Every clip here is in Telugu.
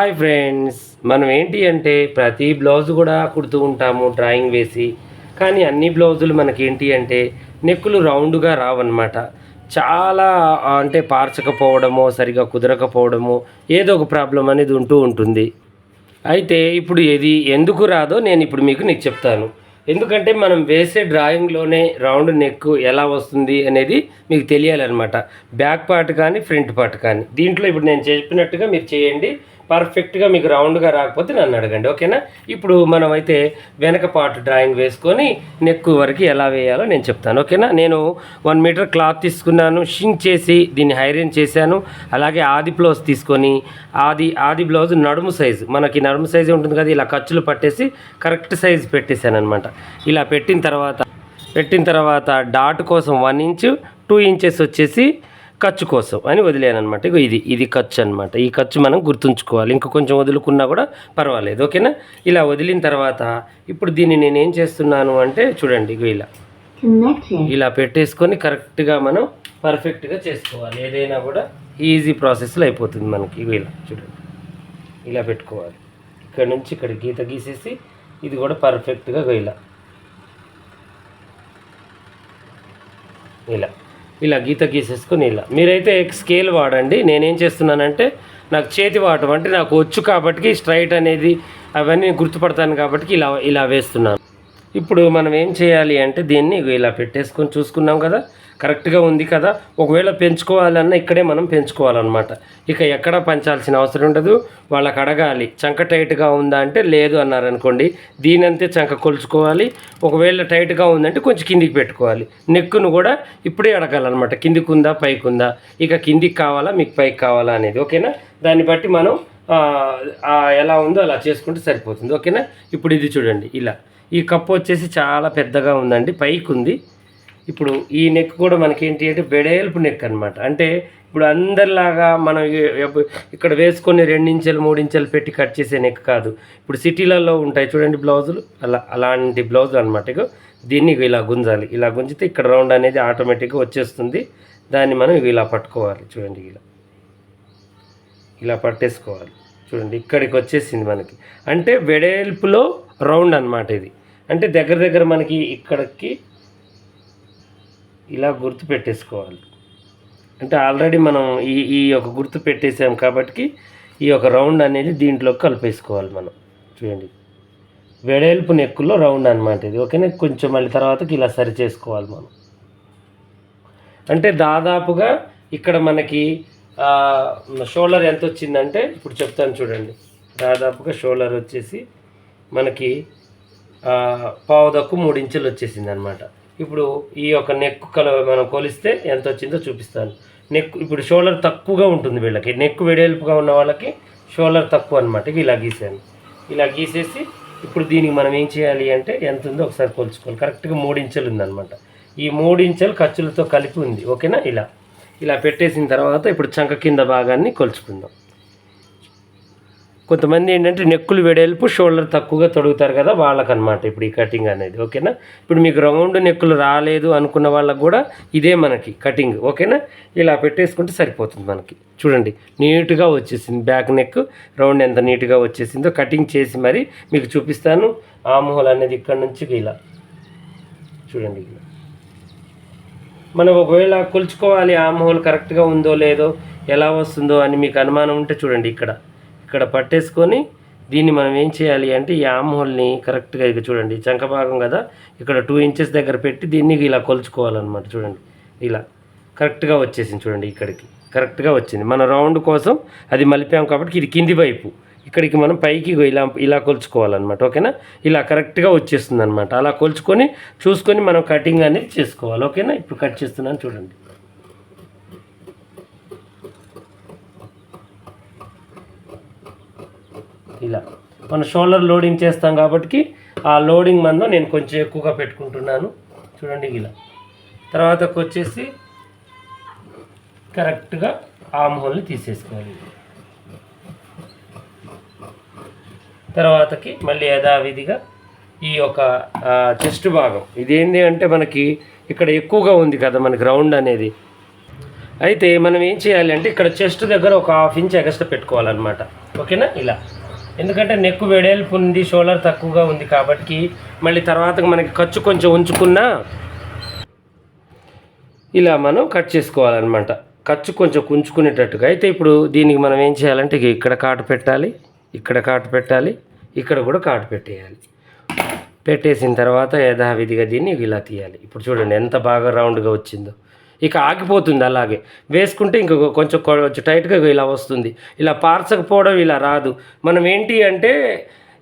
హాయ్ ఫ్రెండ్స్ మనం ఏంటి అంటే ప్రతి బ్లౌజ్ కూడా కుడుతూ ఉంటాము డ్రాయింగ్ వేసి. కానీ అన్ని బ్లౌజులు మనకి ఏంటి అంటే నెక్కులు రౌండ్గా రావన్నమాట. చాలా అంటే పార్చకపోవడమో సరిగా కుదరకపోవడమో ఏదో ఒక ప్రాబ్లం అనేది ఉంటూ ఉంటుంది. అయితే ఇప్పుడు ఏది ఎందుకు రాదో నేను ఇప్పుడు మీకు నీకు చెప్తాను. ఎందుకంటే మనం వేసే డ్రాయింగ్లోనే రౌండ్ నెక్ ఎలా వస్తుంది అనేది మీకు తెలియాలన్నమాట. బ్యాక్ పార్ట్ కానీ ఫ్రంట్ పార్ట్ కానీ. దీంట్లో ఇప్పుడు నేను చెప్పినట్టుగా మీరు చేయండి. పర్ఫెక్ట్గా మీకు రౌండ్గా రాకపోతే నన్ను అడగండి ఓకేనా? ఇప్పుడు మనమైతే వెనక పార్ట్ డ్రాయింగ్ వేసుకొని నెక్ వరకు ఎలా వేయాలో నేను చెప్తాను ఓకేనా? నేను వన్ మీటర్ క్లాత్ తీసుకున్నాను షింక్ చేసి దీన్ని హైరన్ చేశాను అలాగే ఆది బ్లౌజ్ తీసుకొని ఆది ఆది బ్లౌజ్ నడుము సైజు మనకి నడుము సైజు ఉంటుంది కదా ఇలా ఖర్చులు పట్టేసి కరెక్ట్ సైజు పెట్టేశాను అనమాట ఇలా పెట్టిన తర్వాత పెట్టిన తర్వాత డాట్ కోసం వన్ ఇంచ్ టూ ఇంచెస్ వచ్చేసి ఖర్చు కోసం అని వదిలేను అనమాట ఇగో ఇది ఇది ఖర్చు అనమాట ఈ ఖర్చు మనం గుర్తుంచుకోవాలి. ఇంకా కొంచెం వదులుకున్నా కూడా పర్వాలేదు. ఓకేనా? ఇలా వదిలిన తర్వాత ఇప్పుడు దీన్ని నేను ఏం చేస్తున్నాను అంటే చూడండి ఇగో ఇలా. ఇలా పెట్టేసుకొని కరెక్ట్గా మనం పర్ఫెక్ట్గా చేసుకోవాలి. ఏదైనా కూడా ఈజీ ప్రాసెస్లో అయిపోతుంది మనకి ఇగో ఇలా. చూడండి. ఇలా పెట్టుకోవాలి. ఇక్కడ నుంచి ఇక్కడ గీత గీసేసి ఇది కూడా పర్ఫెక్ట్గా ఇలా. ఇలా. ఇలా గీత గీసేసుకుని ఇలా. మీరైతే స్కేల్ వాడండి. నేనేం చేస్తున్నానంటే నాకు చేతి వాడటం అంటే నాకు వచ్చు కాబట్టి స్ట్రైట్ అనేది అవన్నీ గుర్తుపడతాను కాబట్టి ఇలా ఇలా వేస్తున్నాను. ఇప్పుడు మనం ఏం చేయాలి అంటే దీన్ని ఇలా పెట్టేసుకొని చూసుకున్నాం కదా. కరెక్ట్గా ఉంది కదా? ఒకవేళ పెంచుకోవాలన్నా ఇక్కడే మనం పెంచుకోవాలన్నమాట. ఇక ఎక్కడ పంచాల్సిన అవసరం ఉండదు. వాళ్ళకి అడగాలి చంక టైట్గా ఉందా అంటే లేదు అన్నారు అనుకోండి దీనంతే చంక కొలుచుకోవాలి. ఒకవేళ టైట్గా ఉందంటే కొంచెం కిందికి పెట్టుకోవాలి. నెక్కును కూడా ఇప్పుడే అడగాలన్నమాట. కిందికి ఉందా పైకి ఉందా ఇక కిందికి కావాలా మీకు పైకి కావాలా అనేది. ఓకేనా? దాన్ని బట్టి మనం ఎలా ఉందో అలా చేసుకుంటే సరిపోతుంది. ఓకేనా? ఇప్పుడు ఇది చూడండి ఇలా. ఈ కప్పు వచ్చేసి చాలా పెద్దగా ఉందండి. పైకి ఉంది ఇప్పుడు ఈ నెక్ కూడా మనకి ఏంటి అంటే వెడేల్పు నెక్ అనమాట అంటే ఇప్పుడు అందరిలాగా మనం ఇక్కడ వేసుకొని రెండించెలు మూడించెలు పెట్టి కట్ చేసే నెక్ కాదు. ఇప్పుడు సిటీలలో ఉంటాయి చూడండి బ్లౌజులు. అలా అలాంటి బ్లౌజులు అనమాట ఇక దీన్ని ఇలా గుంజాలి. ఇలా గుంజితే ఇక్కడ రౌండ్ అనేది ఆటోమేటిక్గా వచ్చేస్తుంది. దాన్ని మనం ఇలా పట్టుకోవాలి చూడండి ఇలా. ఇలా పట్టేసుకోవాలి చూడండి. ఇక్కడికి వచ్చేసింది మనకి. అంటే వెడల్పులో రౌండ్ అన్నమాట ఇది. అంటే దగ్గర దగ్గర మనకి ఇక్కడికి ఇలా గుర్తు పెట్టేసుకోవాలి. అంటే ఆల్రెడీ మనం ఈ ఈ యొక్క గుర్తు పెట్టేసాం కాబట్టి ఈ యొక్క రౌండ్ అనేది దీంట్లోకి కలిపేసుకోవాలి మనం. చూడండి. వెడల్పు నెక్కులో రౌండ్ అనమాట ఇది. ఓకేనా? కొంచెం మళ్ళీ తర్వాతకి ఇలా సరి చేసుకోవాలి మనం. అంటే దాదాపుగా ఇక్కడ మనకి షోల్డర్ ఎంత వచ్చిందంటే ఇప్పుడు చెప్తాను చూడండి. దాదాపుగా షోల్డర్ వచ్చేసి మనకి ఆ, పావుదక్కు మూడు ఇంచులు వచ్చేసింది అనమాట ఇప్పుడు ఈ యొక్క నెక్ కల మనం కొలిస్తే ఎంత వచ్చిందో చూపిస్తాను. నెక్ ఇప్పుడు షోల్డర్ తక్కువగా ఉంటుంది వీళ్ళకి. నెక్ వెడల్పుగా ఉన్న వాళ్ళకి షోల్డర్ తక్కువ అనమాట ఇవి ఇలా గీసాను. ఇలా గీసేసి ఇప్పుడు దీనికి మనం ఏం చేయాలి అంటే ఎంత ఉందో ఒకసారి కొలుచుకోవాలి. కరెక్ట్గా మూడు ఉందన్నమాట. ఈ మూడు ఖర్చులతో కలిపి ఉంది. ఓకేనా? ఇలా. ఇలా పెట్టేసిన తర్వాత ఇప్పుడు చంక కింద భాగాన్ని కొలుచుకుందాం. కొంతమంది ఏంటంటే నెక్కులు వెడల్పు షోల్డర్ తక్కువగా తొడుగుతారు కదా వాళ్ళకనమాట ఇప్పుడు ఈ కటింగ్ అనేది ఓకేనా? ఇప్పుడు మీకు రౌండ్ నెక్కులు రాలేదు అనుకున్న వాళ్ళకు కూడా ఇదే మనకి కటింగ్ ఓకేనా? ఇలా పెట్టేసుకుంటే సరిపోతుంది మనకి. చూడండి నీట్గా వచ్చేసింది బ్యాక్ నెక్ రౌండ్ ఎంత నీట్గా వచ్చేసిందో కటింగ్ చేసి మరి మీకు చూపిస్తాను. ఆమోహల్ అనేది ఇక్కడ నుంచి ఇలా. చూడండి ఇలా. మనం ఒకవేళ కొలుచుకోవాలి ఆ కరెక్ట్గా ఉందో లేదో ఎలా వస్తుందో అని మీకు అనుమానం ఉంటే చూడండి ఇక్కడ. ఇక్కడ పట్టేసుకొని దీన్ని మనం ఏం చేయాలి అంటే ఈ ఆమోల్ని కరెక్ట్గా ఇక చూడండి చంక భాగం కదా ఇక్కడ టూ ఇంచెస్ దగ్గర పెట్టి దీన్ని ఇలా కొలుచుకోవాలన్నమాట చూడండి ఇలా. కరెక్ట్గా వచ్చేసింది చూడండి ఇక్కడికి కరెక్ట్గా వచ్చింది. మన రౌండ్ కోసం అది మలిపాం కాబట్టి ఇది కింది వైపు ఇక్కడికి మనం పైకి ఇలా ఇలా కొలుచుకోవాలన్నమాట ఓకేనా? ఇలా కరెక్ట్గా వచ్చేస్తుంది అనమాట అలా కొలుచుకొని చూసుకొని మనం కటింగ్ అనేది చేసుకోవాలి ఓకేనా? ఇప్పుడు కట్ చేస్తున్నాను చూడండి. ఇలా. మన షోల్డర్ లోడింగ్ చేస్తాం కాబట్టి ఆ లోడింగ్ మందు నేను కొంచెం ఎక్కువగా పెట్టుకుంటున్నాను. చూడండి ఇలా. తర్వాతకు వచ్చేసి కరెక్ట్గా ఆమ్ హోల్ని తీసేసుకోవాలి. తర్వాతకి మళ్ళీ యథావిధిగా ఈ యొక్క చెస్ట్ భాగం. ఇదేంటి అంటే మనకి ఇక్కడ ఎక్కువగా ఉంది కదా మనకి గ్రౌండ్ అనేది. అయితే మనం ఏం చేయాలి అంటే ఇక్కడ చెస్ట్ దగ్గర ఒక హాఫ్ ఇంచ్ ఎగస్ట్రా పెట్టుకోవాలన్నమాట. ఓకేనా? ఇలా. ఎందుకంటే నెక్ వెడల్పు ఉంది షోల్డర్ తక్కువగా ఉంది కాబట్టి మళ్ళీ తర్వాత మనకి ఖర్చు కొంచెం ఉంచుకున్నా ఇలా మనం కట్ చేసుకోవాలన్నమాట. ఖర్చు కొంచెం ఉంచుకునేటట్టుగా. అయితే ఇప్పుడు దీనికి మనం ఏం చేయాలంటే ఇక్కడ కాటు పెట్టాలి ఇక్కడ కాటు పెట్టాలి ఇక్కడ కూడా కాటు పెట్టేయాలి. పెట్టేసిన తర్వాత యథావిధిగా దీన్ని ఇలా తీయాలి. ఇప్పుడు చూడండి ఎంత బాగా రౌండ్గా వచ్చిందో. ఇక ఆగిపోతుంది అలాగే. వేసుకుంటే ఇంక కొంచెం కొంచెం టైట్గా ఇలా వస్తుంది. ఇలా పార్చకపోవడం ఇలా రాదు. మనం ఏంటి అంటే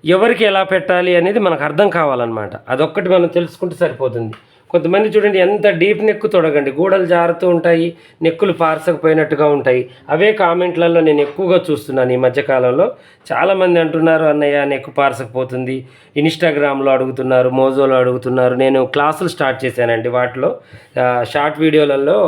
ఎవరికి ఎలా పెట్టాలి అనేది మనకు అర్థం కావాలన్నమాట. అదొక్కటి మనం తెలుసుకుంటే సరిపోతుంది. కొంతమంది చూడండి ఎంత డీప్ నెక్ తొడగండి. గూడలు జారుతూ ఉంటాయి నెక్కులు పార్చకపోయినట్టుగా ఉంటాయి. అవే కామెంట్లలో నేను ఎక్కువగా చూస్తున్నాను ఈ మధ్యకాలంలో చాలామంది అంటున్నారు అన్నయ్య నెక్కు పార్చకపోతుంది ఇన్స్టాగ్రామ్లో అడుగుతున్నారు మోజోలో అడుగుతున్నారు. నేను క్లాసులు స్టార్ట్ చేశానండి వాటిలో. షార్ట్ వీడియోలలో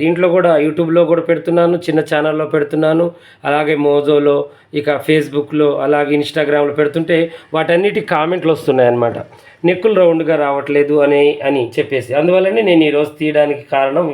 దీంట్లో కూడా యూట్యూబ్లో కూడా పెడుతున్నాను చిన్న ఛానల్లో పెడుతున్నాను. అలాగే మోజోలో ఇక ఫేస్బుక్లో అలాగే ఇన్స్టాగ్రామ్లో పెడుతుంటే వాటన్నిటి కామెంట్లు వస్తున్నాయి అన్నమాట నెక్కులు రౌండ్గా రావట్లేదు అని అని చెప్పేసి. అందువల్లనే నేను ఈరోజు తీయడానికి కారణం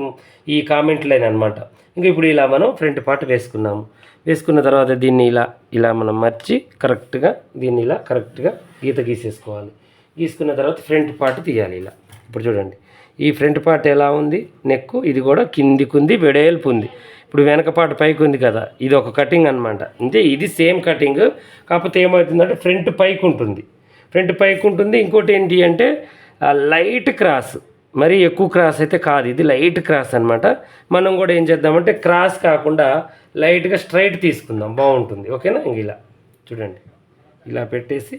ఈ కామెంట్లేనమాట ఇంకా ఇప్పుడు ఇలా మనం ఫ్రంట్ పార్ట్ వేసుకున్నాము వేసుకున్న తర్వాత దీన్ని ఇలా ఇలా మనం మర్చి కరెక్ట్గా దీన్ని ఇలా కరెక్ట్గా గీత గీసేసుకోవాలి. గీసుకున్న తర్వాత ఫ్రంట్ పార్ట్ తీయాలి ఇలా. ఇప్పుడు చూడండి. ఈ ఫ్రంట్ పార్ట్ ఎలా ఉంది? నెక్కు ఇది కూడా కిందికుంది వెడేల్పు ఉంది ఇప్పుడు వెనక పార్ట్ పైకి ఉంది కదా ఇది ఒక కటింగ్ అనమాట అంటే ఇది సేమ్ కటింగ్ కాకపోతే ఏమవుతుందంటే ఫ్రంట్ పైకి ఉంటుంది ఫ్రంట్ పైకి ఉంటుంది ఇంకోటి ఏంటి అంటే లైట్ క్రాస్. మరీ ఎక్కువ క్రాస్ అయితే కాదు ఇది లైట్ క్రాస్ అనమాట మనం కూడా ఏం చేద్దామంటే క్రాస్ కాకుండా లైట్గా స్ట్రైట్ తీసుకుందాం బాగుంటుంది. ఓకేనా? ఇంక ఇలా. చూడండి. ఇలా పెట్టేసి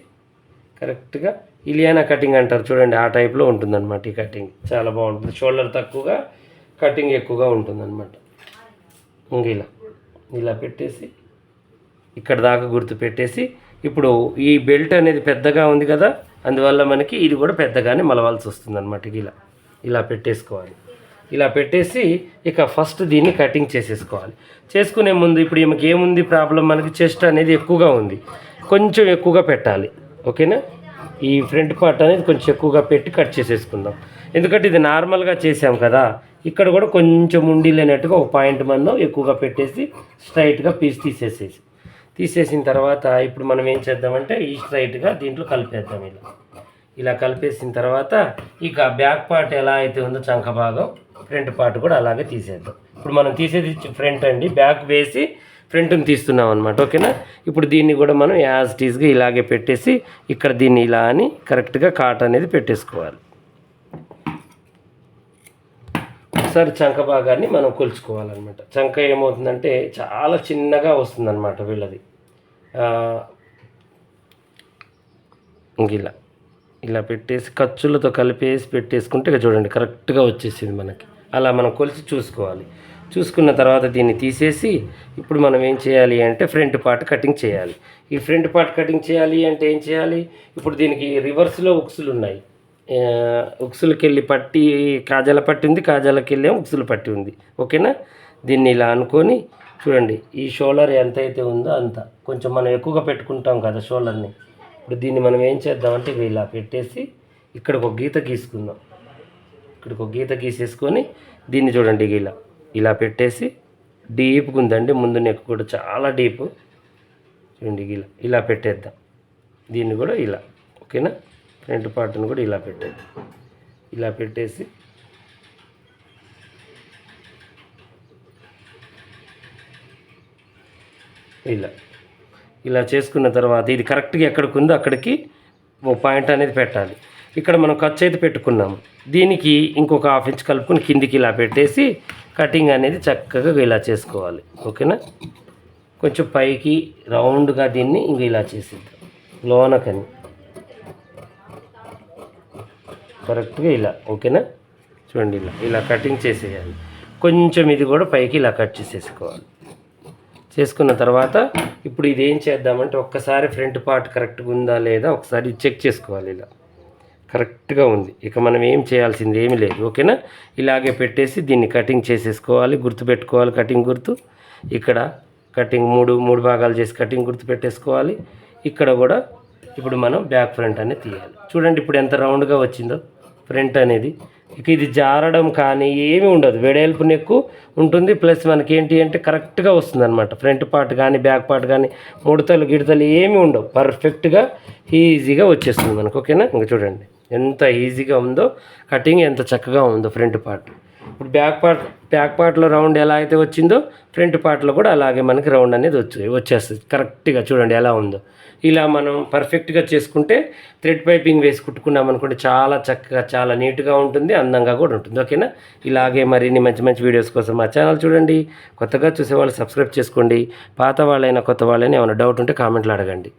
కరెక్ట్గా ఇలియానా కటింగ్ అంటారు చూడండి ఆ టైప్లో ఉంటుందన్నమాట ఈ కటింగ్. చాలా బాగుంటుంది. షోల్డర్ తక్కువగా కటింగ్ ఎక్కువగా ఉంటుందన్నమాట. ఇంక ఇలా. ఇలా పెట్టేసి ఇక్కడ దాకా గుర్తు పెట్టేసి ఇప్పుడు ఈ బెల్ట్ అనేది పెద్దగా ఉంది కదా అందువల్ల మనకి ఇది కూడా పెద్దగానే మలవాల్సి వస్తుంది అనమాట ఇలా ఇలా పెట్టేసుకోవాలి. ఇలా పెట్టేసి ఇక ఫస్ట్ దీన్ని కటింగ్ చేసేసుకోవాలి. చేసుకునే ముందు ఇప్పుడు ఈమెకి ఏముంది ప్రాబ్లం మనకి చెస్ట్ అనేది ఎక్కువగా ఉంది. కొంచెం ఎక్కువగా పెట్టాలి. ఓకేనా? ఈ ఫ్రంట్ పార్ట్ అనేది కొంచెం ఎక్కువగా పెట్టి కట్ చేసేసుకుందాం. ఎందుకంటే ఇది నార్మల్గా చేసాం కదా ఇక్కడ కూడా కొంచెం ఉండి లేనట్టుగా ఒక పాయింట్ మందం ఎక్కువగా పెట్టేసి స్ట్రైట్గా పీస్ తీసేసేసి. తీసేసిన తర్వాత ఇప్పుడు మనం ఏం చేద్దామంటే ఈ స్ట్రైట్గా దీంట్లో కలిపేద్దాం ఇలా. ఇలా కలిపేసిన తర్వాత ఇక బ్యాక్ పార్ట్ ఎలా అయితే ఉందో చంక భాగం ఫ్రంట్ పార్ట్ కూడా అలాగే తీసేద్దాం. ఇప్పుడు మనం తీసేది ఫ్రంట్ అండి. బ్యాక్ వేసి ఫ్రంట్ని తీస్తున్నాం అనమాట ఓకేనా? ఇప్పుడు దీన్ని కూడా మనం యాజ్ టీజ్గా ఇలాగే పెట్టేసి ఇక్కడ దీన్ని ఇలా అని కరెక్ట్గా కాట్ అనేది పెట్టేసుకోవాలి. ఒకసారి చంక భాగాన్ని మనం కొలుచుకోవాలన్నమాట. చంక ఏమవుతుందంటే చాలా చిన్నగా వస్తుందన్నమాట వీళ్ళది. ఇలా ఇలా పెట్టేసి ఖర్చులతో కలిపేసి పెట్టేసుకుంటే ఇక చూడండి కరెక్ట్గా వచ్చేసింది మనకి. అలా మనం కొలిచి చూసుకోవాలి. చూసుకున్న తర్వాత దీన్ని తీసేసి ఇప్పుడు మనం ఏం చేయాలి అంటే ఫ్రంట్ పార్ట్ కటింగ్ చేయాలి. ఈ ఫ్రంట్ పార్ట్ కటింగ్ చేయాలి అంటే ఏం చేయాలి? ఇప్పుడు దీనికి రివర్స్లో ఉక్సులు ఉన్నాయి. ఉక్సులకి వెళ్ళి పట్టి కాజాల పట్టి ఉంది కాజాలకి వెళ్ళి ఉక్సులు పట్టి ఉంది. ఓకేనా? దీన్ని ఇలా అనుకొని చూడండి ఈ షోల్డర్ ఎంత అయితే ఉందో అంత. కొంచెం మనం ఎక్కువగా పెట్టుకుంటాం కదా షోల్డర్ని ఇప్పుడు దీన్ని మనం ఏం చేద్దామంటే ఇవి ఇలా పెట్టేసి ఇక్కడికి ఒక గీత గీసుకుందాం. ఇక్కడికి ఒక గీత గీసేసుకొని దీన్ని చూడండి ఇలా. ఇలా పెట్టేసి డీప్గా ఉందండి. ముందు నెక్ కూడా చాలా డీప్. చూడండి ఇలా. ఇలా పెట్టేద్దాం. దీన్ని కూడా ఇలా. ఓకేనా? ఫ్రంట్ పార్ట్ని కూడా ఇలా పెట్టేద్దాం. ఇలా పెట్టేసి ఇలా. ఇలా చేసుకున్న తర్వాత ఇది కరెక్ట్గా ఎక్కడికి ఉందో అక్కడికి ఓ పాయింట్ అనేది పెట్టాలి. ఇక్కడ మనం ఖర్చు అయితే పెట్టుకున్నాము. దీనికి ఇంకొక హాఫ్ ఇంచ్ కలుపుకొని కిందికి ఇలా పెట్టేసి కటింగ్ అనేది చక్కగా ఇలా చేసుకోవాలి. ఓకేనా? కొంచెం పైకి రౌండ్గా దీన్ని ఇంక ఇలా చేసేద్దాం. లోనకని. కరెక్ట్గా ఇలా. ఓకేనా? చూడండి ఇలా. ఇలా కటింగ్ చేసేయాలి. కొంచెం ఇది కూడా పైకి ఇలా కట్ చేసేసుకోవాలి. చేసుకున్న తర్వాత ఇప్పుడు ఇది ఏం చేద్దామంటే ఒక్కసారి ఫ్రంట్ పార్ట్ కరెక్ట్గా ఉందా లేదా ఒకసారి చెక్ చేసుకోవాలి ఇలా. కరెక్ట్గా ఉంది. ఇక మనం ఏం చేయాల్సింది ఏమీ లేదు. ఓకేనా? ఇలాగే పెట్టేసి దీన్ని కటింగ్ చేసేసుకోవాలి గుర్తు పెట్టుకోవాలి కటింగ్ గుర్తు. ఇక్కడ కటింగ్ మూడు మూడు భాగాలు చేసి కటింగ్ గుర్తు పెట్టేసుకోవాలి. ఇక్కడ కూడా ఇప్పుడు మనం బ్యాక్ ఫ్రంట్ అనేది తీయాలి. చూడండి ఇప్పుడు ఎంత రౌండ్గా వచ్చిందో. ఫ్రంట్ అనేది ఇది జారడం కానీ ఏమీ ఉండదు. వెడల్పు నెక్కు ఉంటుంది. ప్లస్ మనకి ఏంటి అంటే కరెక్ట్గా వస్తుంది అనమాట ఫ్రంట్ పార్ట్ కానీ బ్యాక్ పార్ట్ కానీ ముడతలు గిడతలు ఏమీ ఉండవు. పర్ఫెక్ట్గా ఈజీగా వచ్చేస్తుంది మనకు. ఓకేనా? ఇంకా చూడండి. ఎంత ఈజీగా ఉందో కటింగ్ ఎంత చక్కగా ఉందో ఫ్రంట్ పార్ట్. ఇప్పుడు బ్యాక్ పార్ట్ బ్యాక్ పార్ట్లో రౌండ్ ఎలా అయితే వచ్చిందో ఫ్రంట్ పార్ట్లో కూడా అలాగే మనకి రౌండ్ అనేది వచ్చి వచ్చేస్తుంది. కరెక్ట్గా చూడండి ఎలా ఉందో. ఇలా మనం పర్ఫెక్ట్గా చేసుకుంటే థ్రెడ్ పైపింగ్ వేసి కుట్టుకున్నాం అనుకుంటే చాలా చక్కగా చాలా నీట్గా ఉంటుంది అందంగా కూడా ఉంటుంది. ఓకేనా? ఇలాగే మరిన్ని మంచి మంచి వీడియోస్ కోసం మా ఛానల్ చూడండి. కొత్తగా చూసే వాళ్ళు సబ్స్క్రైబ్ చేసుకోండి. పాత వాళ్ళైనా కొత్త వాళ్ళైనా ఏమైనా డౌట్ ఉంటే కామెంట్లు అడగండి.